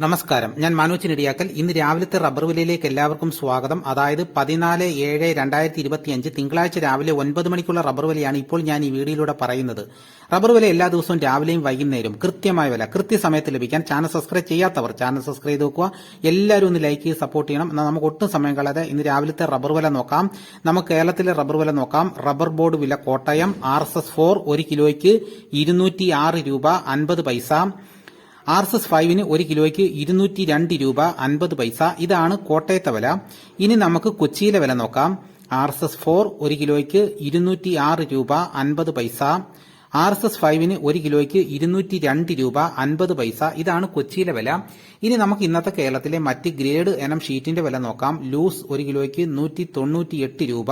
നമസ്കാരം. ഞാൻ മനോജ് നെടിയാക്കൽ ഇന്ന് രാവിലത്തെ റബ്ബർ വിലയിലേക്ക് എല്ലാവർക്കും സ്വാഗതം. അതായത് പതിനാല് ഏഴ് രണ്ടായിരത്തി ഇരുപത്തിയഞ്ച് തിങ്കളാഴ്ച രാവിലെ ഒൻപത് മണിക്കുള്ള റബ്ബർ വിലയാണ് ഇപ്പോൾ ഞാൻ ഈ വീഡിയോയിലൂടെ പറയുന്നത്. റബ്ബർ വില എല്ലാ ദിവസവും രാവിലെയും വൈകുന്നേരം കൃത്യമായ വില കൃത്യസമയത്ത് ലഭിക്കാൻ ചാനൽ സബ്സ്ക്രൈബ് ചെയ്യാത്തവർ ചാനൽ സബ്സ്ക്രൈബ് ചെയ്ത് നോക്കുക. എല്ലാവരും ഒന്ന് ലൈക്ക് ചെയ്ത് സപ്പോർട്ട് ചെയ്യണം. എന്നാൽ നമുക്ക് ഒട്ടും സമയം കളയാതെ ഇന്ന് രാവിലത്തെ റബ്ബർ വില നോക്കാം. നമുക്ക് കേരളത്തിലെ റബ്ബർ വില നോക്കാം. റബ്ബർ ബോർഡ് വില Kottayam R S S four ഒരു കിലോയ്ക്ക് ഇരുന്നൂറ്റി രൂപ അൻപത് പൈസ. ആർ എസ് എസ് ഫൈവിന് ഒരു കിലോയ്ക്ക് ഇരുന്നൂറ്റി രണ്ട് രൂപ അൻപത് പൈസ. ഇതാണ് കോട്ടയത്തെ വില. ഇനി നമുക്ക് കൊച്ചിയിലെ വില നോക്കാം. ആർ എസ് എസ് ഫോർ ഒരു കിലോയ്ക്ക് ഇരുന്നൂറ്റി ആറ് രൂപ അൻപത് പൈസ. ആർ എസ് എസ് ഫൈവിന് ഒരു കിലോയ്ക്ക് ഇരുന്നൂറ്റി രണ്ട് രൂപ അൻപത് പൈസ. ഇതാണ് കൊച്ചിയിലെ വില. ഇനി നമുക്ക് ഇന്നത്തെ കേരളത്തിലെ മറ്റ് ഗ്രേഡ് എനം ഷീറ്റിന്റെ വില നോക്കാം. ലൂസ് ഒരു കിലോയ്ക്ക് നൂറ്റി തൊണ്ണൂറ്റി എട്ട് രൂപ.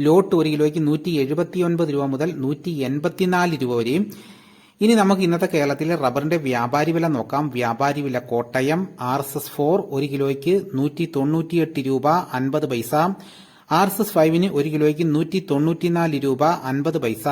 ലോട്ട് ഒരു കിലോയ്ക്ക് നൂറ്റി എഴുപത്തിയൊൻപത് രൂപ മുതൽ നൂറ്റി എൺപത്തിനാല് രൂപ വരെയും ഇനി നമുക്ക് ഇന്നത്തെ കേരളത്തിലെ റബ്ബറിന്റെ വ്യാപാരി വില നോക്കാം. വ്യാപാരി വില Kottayam R S S four ഒരു കിലോയ്ക്ക് നൂറ്റി തൊണ്ണൂറ്റിയെട്ട് രൂപ അൻപത് പൈസ. ആർ എസ് എസ് ഫൈവിന് ഒരു കിലോയ്ക്ക് നൂറ്റി തൊണ്ണൂറ്റിനാല് രൂപ അൻപത് പൈസ.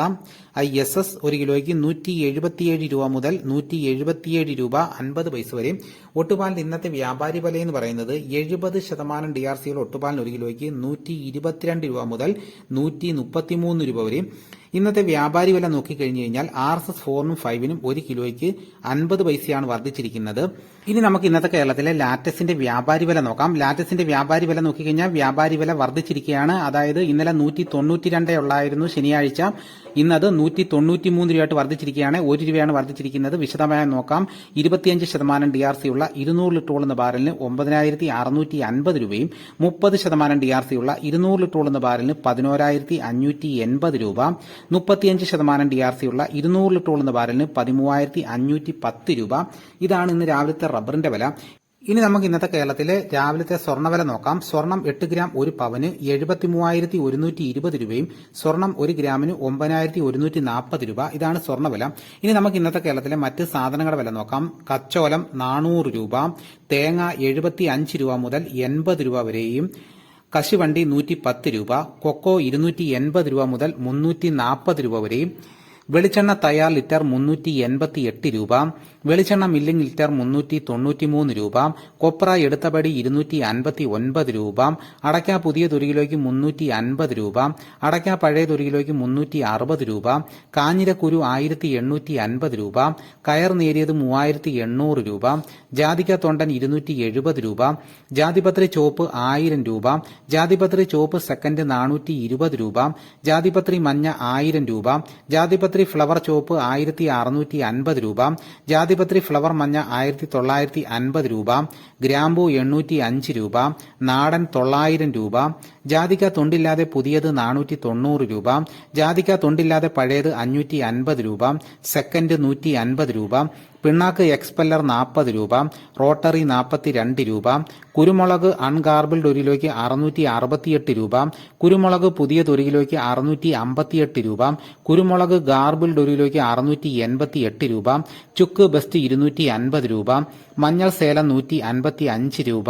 ഐ എസ് എസ് ഒരു കിലോയ്ക്ക് നൂറ്റി എഴുപത്തിയേഴ് രൂപ മുതൽ നൂറ്റി എഴുപത്തിയേഴ് രൂപ അൻപത് പൈസ വരെ. ഒട്ടുപാലിന്റെ ഇന്നത്തെ വ്യാപാരി വില എന്ന് പറയുന്നത് എഴുപത് ശതമാനം ഡി ആർ സികൾ ഒട്ടുപാലിന് ഒരു കിലോയ്ക്ക് നൂറ്റി ഇരുപത്തിരണ്ട് രൂപ മുതൽ നൂറ്റി മുപ്പത്തിമൂന്ന് രൂപ വരെ. ഇന്നത്തെ വ്യാപാരി വില നോക്കിക്കഴിഞ്ഞു കഴിഞ്ഞാൽ ആർ എസ് എസ് ഫോറിനും ഫൈവിനും ഒരു കിലോയ്ക്ക് അൻപത് പൈസയാണ് വർദ്ധിച്ചിരിക്കുന്നത്. ഇനി നമുക്ക് ഇന്നത്തെ കേരളത്തിലെ ലാറ്റസിന്റെ വ്യാപാരി വില നോക്കാം. ലാറ്റസിന്റെ വ്യാപാരി വില നോക്കിക്കഴിഞ്ഞാൽ വ്യാപാരി വില വർദ്ധിച്ചിരിക്കുകയാണ്. അതായത് ഇന്നലെ നൂറ്റി തൊണ്ണൂറ്റി രണ്ടേ ഉള്ളായിരുന്നു ശനിയാഴ്ച. ഇന്നത് നൂറ്റി തൊണ്ണൂറ്റി മൂന്ന് രൂപയായിട്ട് വർദ്ധിച്ചിരിക്കുകയാണ്. ഒരു രൂപയാണ് വർദ്ധിച്ചിരിക്കുന്നത്. വിശദമായി നോക്കാം. ഇരുപത്തിയഞ്ച് ശതമാനം ഡി ആർ സി ഉള്ള ഇരുന്നൂറ് ലിറ്റർ എന്ന ബാരലിന് ഒമ്പതിനായിരത്തി അറുന്നൂറ്റി അൻപത് രൂപയും മുപ്പത് ശതമാനം ഡി ആർ സി ഉള്ള ഇരുന്നൂറ് ലിറ്റർ എന്ന ബാരലിന് പതിനോരായിരത്തി അഞ്ഞൂറ്റി എൺപത് രൂപ. മുപ്പത്തിയഞ്ച് ശതമാനം ഡി ആർ സി ഉള്ള ഇരുന്നൂറ് ലിറ്റർ എന്ന ബാരലിന് പതിമൂവായിരത്തി അഞ്ഞൂറ്റി പത്ത് രൂപ. ഇതാണ് ഇന്ന് രാവിലത്തെ റബ്ബറിന്റെ വില. ഇനി നമുക്ക് ഇന്നത്തെ കേരളത്തിലെ രാവിലത്തെ സ്വർണവില നോക്കാം. സ്വർണം എട്ട് ഗ്രാം ഒരു പവന് എഴുപത്തി മൂവായിരത്തി ഒരുന്നൂറ്റി ഇരുപത് രൂപയും സ്വർണം ഒരു ഗ്രാമിന് ഒമ്പതിനായിരത്തി ഒരുന്നൂറ്റി നാൽപ്പത് രൂപ. ഇതാണ് സ്വർണവില ഇനി നമുക്ക് ഇന്നത്തെ കേരളത്തിലെ മറ്റ് സാധനങ്ങളുടെ വില നോക്കാം. കച്ചോലം നാനൂറ് രൂപ തേങ്ങ എഴുപത്തി അഞ്ച് രൂപ മുതൽ എൺപത് രൂപ വരെയും കശുവണ്ടി നൂറ്റി പത്ത് രൂപ കൊക്കോ ഇരുന്നൂറ്റി എൺപത് രൂപ മുതൽ മുന്നൂറ്റി നാൽപ്പത് രൂപ വരെയും വെളിച്ചെണ്ണ തയ്യാർ ലിറ്റർ മുന്നൂറ്റി എൺപത്തി എട്ട് രൂപ വെളിച്ചെണ്ണ മില്ലിംഗ് ലിറ്റർ മുന്നൂറ്റി തൊണ്ണൂറ്റി മൂന്ന് രൂപ കൊപ്ര എടുത്തപടി ഇരുന്നൂറ്റി അൻപത്തി ഒൻപത് രൂപ അടയ്ക്ക പുതിയ തുരികിലേക്ക് മുന്നൂറ്റി അൻപത് രൂപ അടയ്ക്ക പഴയ തുരികിലേക്ക് മുന്നൂറ്റി അറുപത് രൂപ കാഞ്ഞിരക്കുരു ആയിരത്തി എണ്ണൂറ്റി അൻപത് രൂപ കയർ നേരിയത് മൂവായിരത്തി എണ്ണൂറ് രൂപ ജാതിക തൊണ്ടൻ ഇരുന്നൂറ്റി എഴുപത് രൂപ ജാതിപത്രി ചോപ്പ് ആയിരം രൂപ ജാതിപത്രി ചോപ്പ് സെക്കൻഡ് നാനൂറ്റി ഇരുപത് രൂപ ജാതിപത്രി മഞ്ഞ ആയിരം രൂപ ജാതിപത്രി ഫ്ലവർ ചുവപ്പ് ആയിരത്തി അറുന്നൂറ്റി അൻപത് രൂപ ജാതിപത്രി ഫ്ലവർ മഞ്ഞ ആയിരത്തി തൊള്ളായിരത്തി അൻപത് രൂപ ഗ്രാമ്പു എണ്ണൂറ്റി അഞ്ച് രൂപ നാടൻ തൊള്ളായിരം രൂപ ജാതിക്ക തൊണ്ടില്ലാതെ പുതിയത് നാനൂറ്റി തൊണ്ണൂറ് രൂപ ജാതിക്ക തൊണ്ടില്ലാതെ പഴയത് അഞ്ഞൂറ്റി അൻപത് രൂപ സെക്കൻഡ് നൂറ്റി അൻപത് രൂപ പിണ്ണാക്ക് എക്സ്പെല്ലർ നാൽപ്പത് രൂപ റോട്ടറി നാൽപ്പത്തി രണ്ട് രൂപ കുരുമുളക് അൺഗാർബിൾഡ് ഒരു അറുന്നൂറ്റി അറുപത്തിയെട്ട് രൂപ കുരുമുളക് പുതിയ ഒരു അറുന്നൂറ്റി അമ്പത്തിയെട്ട് രൂപ കുരുമുളക് ഗാർബിൾഡ് ഒരു അറുന്നൂറ്റി എൺപത്തി എട്ട് രൂപ ചുക്ക് ബെസ്റ്റ് ഇരുന്നൂറ്റി അൻപത് രൂപ മഞ്ഞൾ സേലം നൂറ്റി അൻപത്തി അഞ്ച് രൂപ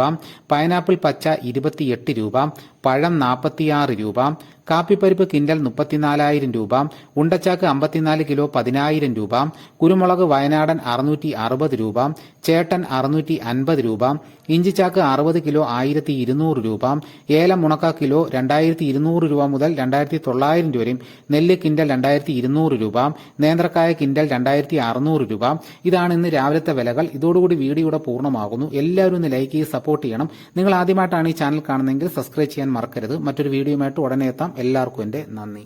പൈനാപ്പിൾ പച്ച ഇരുപത്തിയെട്ട് രൂപ പഴം നാൽപ്പത്തിയാറ് രൂപ കാപ്പിപ്പരിപ്പ് കിൻഡൽ മുപ്പത്തിനാലായിരം രൂപ ഉണ്ടച്ചാക്ക് അമ്പത്തിനാല് കിലോ പതിനായിരം രൂപ കുരുമുളക് വയനാടൻ അറുന്നൂറ്റി അറുപത് രൂപ ചേട്ടൻ അറുന്നൂറ്റി അൻപത് രൂപ ഇഞ്ചിച്ചാക്ക് അറുപത് കിലോ ആയിരത്തി ഇരുന്നൂറ് രൂപ ഏലം ഉണക്ക കിലോ രണ്ടായിരത്തി ഇരുന്നൂറ് രൂപ മുതൽ രണ്ടായിരത്തി തൊള്ളായിരം രൂപയും നെല്ല് കിൻഡൽ രണ്ടായിരത്തി ഇരുന്നൂറ് രൂപ നേന്ത്രക്കായ കിൻഡൽ രണ്ടായിരത്തി അറുന്നൂറ് രൂപ. ഇതാണ് ഇന്ന് രാവിലത്തെ വിലകൾ. ഇതോടുകൂടി വീഡിയോ പൂർണമാകുന്നു. എല്ലാവരും ഒന്ന് ലൈക്ക് ചെയ്ത് സപ്പോർട്ട് ചെയ്യണം. നിങ്ങൾ ആദ്യമായിട്ടാണ് ഈ ചാനൽ കാണുന്നതെങ്കിൽ സബ്സ്ക്രൈബ് ചെയ്യാൻ മറക്കരുത്. മറ്റൊരു വീഡിയോയുമായിട്ട് ഉടനെ എത്താം. എല്ലാവർക്കും എന്റെ നന്ദി.